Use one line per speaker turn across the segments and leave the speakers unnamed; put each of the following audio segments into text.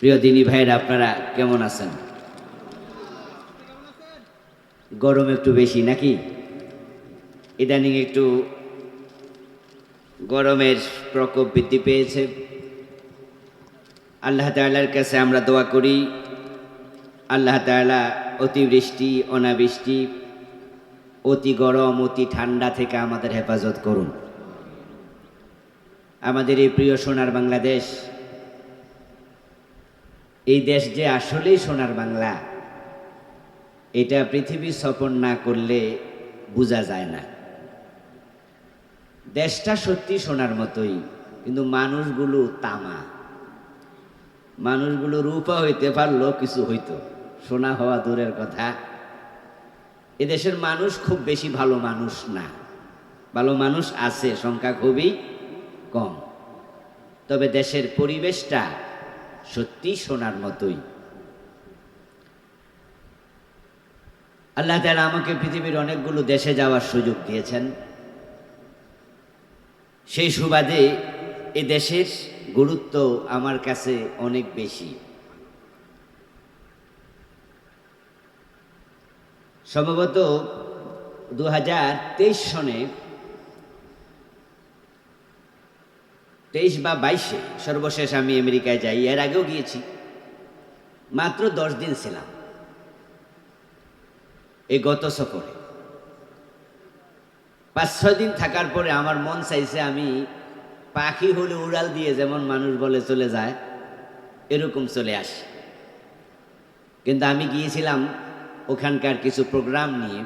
প্রিয় দিনী ভাইয়েরা, আপনারা কেমন আছেন? গরম একটু বেশি নাকি? ইদানিং একটু গরমের প্রকোপ বৃদ্ধি পেয়েছে। আল্লাহ তাআলার কাছে আমরা দোয়া করি। আল্লাহ তাআলা অতিবৃষ্টি, অনাবৃষ্টি, অতি গরম, অতি ঠান্ডা থেকে আমাদের হেফাজত করুন। আমাদের এই প্রিয় সোনার বাংলাদেশ এই দেশ যে আসলেই সোনার বাংলা, এটা পৃথিবী সফর না করলে বোঝা যায় না। দেশটা সত্যি সোনার মতোই, কিন্তু মানুষগুলো তামা। মানুষগুলো রূপা হইতে পারল, কিছু হইতো। সোনা হওয়া দূরের কথা। এদেশের মানুষ খুব বেশি ভালো মানুষ না। ভালো মানুষ আছে, সংখ্যা খুবই কম। তবে দেশের পরিবেশটা সত্যি সোনার মতোই। আল্লাহ তাআলা আমাকে পৃথিবীর অনেকগুলো দেশে যাওয়ার সুযোগ দিয়েছেন। সেই সুবাদে এ দেশের গুরুত্ব আমার কাছে অনেক বেশি। সম্ভবত দু হাজার তেইশ সনে তেইশ বা বাইশে সর্বশেষ আমি আমেরিকায় যাই, এর আগেও গিয়েছি। মাত্র দশ দিন ছিলাম। এই গত সফরে। পাঁচ, ছয় দিন থাকার পরে আমার মন চাইছে আমি পাখি হলে উড়াল দিয়ে যেমন মানুষ বলে চলে যায়, এরকম চলে আসি। কিন্তু আমি গিয়েছিলাম ওখানকার কিছু প্রোগ্রাম নিয়ে।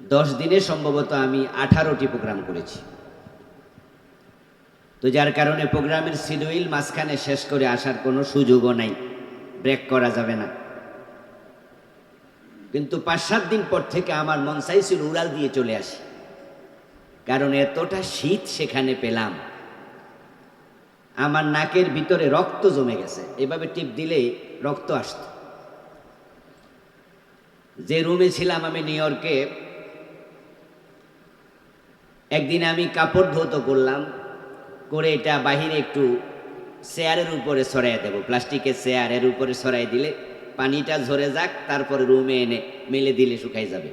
দশ দিনে সম্ভবত আমি আঠারোটি প্রোগ্রাম করেছি। তো যার কারণে প্রোগ্রামের শিডিউল মাঝখানে শেষ করে আসার কোনো সুযোগও নাই। ব্রেক করা যাবে না। কিন্তু পাঁচ সাত দিন পর থেকে আমার মন চাইছিল উড়াল দিয়ে চলে আসি। কারণ এতটা শীত সেখানে পেলাম। আমার নাকের ভিতরে রক্ত জমে গেছে। এভাবে টিপ দিলে রক্ত আসত। যে রুমে ছিলাম আমি নিউ ইয়র্কে, একদিন আমি কাপড় ধৌত করলাম। করে এটা বাহিরে একটু চেয়ারের উপরে সরাই দেব। প্লাস্টিকের চেয়ারের উপরে সরাই দিলে পানিটা ঝরে যাক, তারপরে রুমে এনে মেলে দিলে শুকাই যাবে।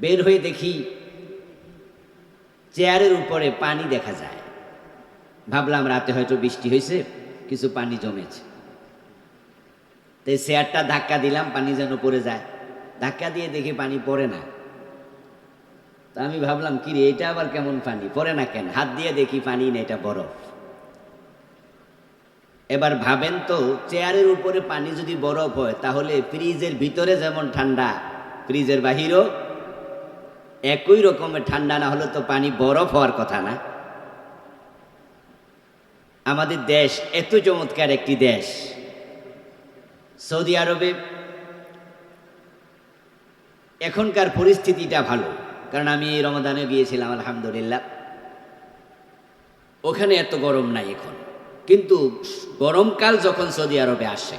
বের হয়ে দেখি চেয়ারের উপরে পানি দেখা যায়। ভাবলাম রাতে হয়তো বৃষ্টি হয়েছে, কিছু পানি জমেছে। তাই চেয়ারটা ধাক্কা দিলাম, পানি যেন পড়ে যায়। ধাক্কা দিয়ে দেখি পানি পড়ে না। তা আমি ভাবলাম কি রে এটা আবার কেমন পানি? পড়ে না কেন? হাত দিয়ে দেখি পানি না, এটা বরফ। এবার ভাবেন তো, চেয়ারের উপরে পানি যদি বরফ হয়, তাহলে ফ্রিজের ভিতরে যেমন ঠান্ডা, ফ্রিজের বাহিরও একই রকমের ঠান্ডা, না হলে তো পানি বরফ হওয়ার কথা না। আমাদের দেশ এত চমৎকার একটি দেশ। সৌদি আরবে এখনকার পরিস্থিতিটা ভালো। কারণ আমি এই রমাদানে গিয়েছিলাম, আলহামদুলিল্লাহ। ওখানে এত গরম নাই এখন। কিন্তু গরমকাল যখন সৌদি আরবে আসে,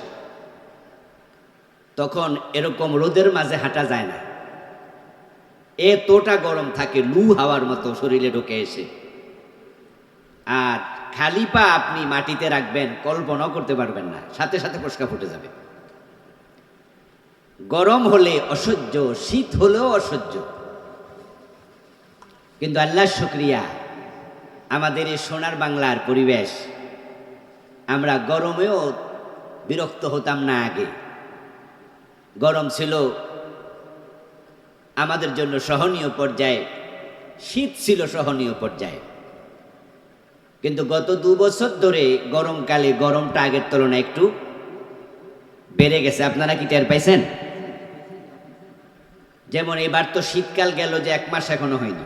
তখন এরকম রোদের মাঝে হাঁটা যায় না। এতটা গরম থাকে, লু হাওয়ার মতো শরীরে ঢুকে এসে। আর খালি পা আপনি মাটিতে রাখবেন, কল্পনাও করতে পারবেন না, সাথে সাথে ফসকা ফুটে যাবে। গরম হলে অসহ্য, শীত হলেও অসহ্য। কিন্তু আল্লাহ শুক্রিয়া। আমাদের এই সোনার বাংলার পরিবেশ, আমরা গরমেও বিরক্ত হতাম না আগে। গরম ছিল, আমাদের জন্য সহনীয় পর্যায়ে, শীত ছিল সহনীয় পর্যায়ে। কিন্তু গত দু বছর ধরে গরমকালে গরমটা আগের তুলনায় একটু বেড়ে গেছে। আপনারা কি টের পাইছেন? যেমন এবার তো শীতকাল গেল যে এক মাস এখনও হয়নি।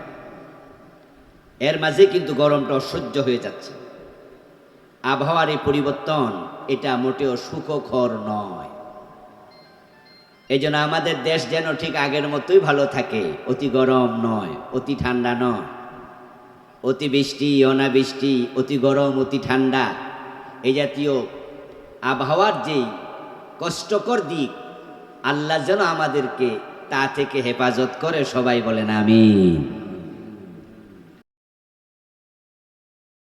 এর মাঝে কিন্তু গরমটা অসহ্য হয়ে যাচ্ছে। আবহাওয়ার এই পরিবর্তন, এটা মোটেও সুখকর নয়। এই জন্য আমাদের দেশ যেন ঠিক আগের মতোই ভালো থাকে, অতি গরম নয়, অতি ঠান্ডা নয়। অতি বৃষ্টি, অনাবৃষ্টি, অতি গরম, অতি ঠান্ডা, এই জাতীয় আবহাওয়ার যেই কষ্টকর দিক, আল্লাহ যেন আমাদেরকে তা থেকে হেফাজত করে সবাই বলেন আমিন।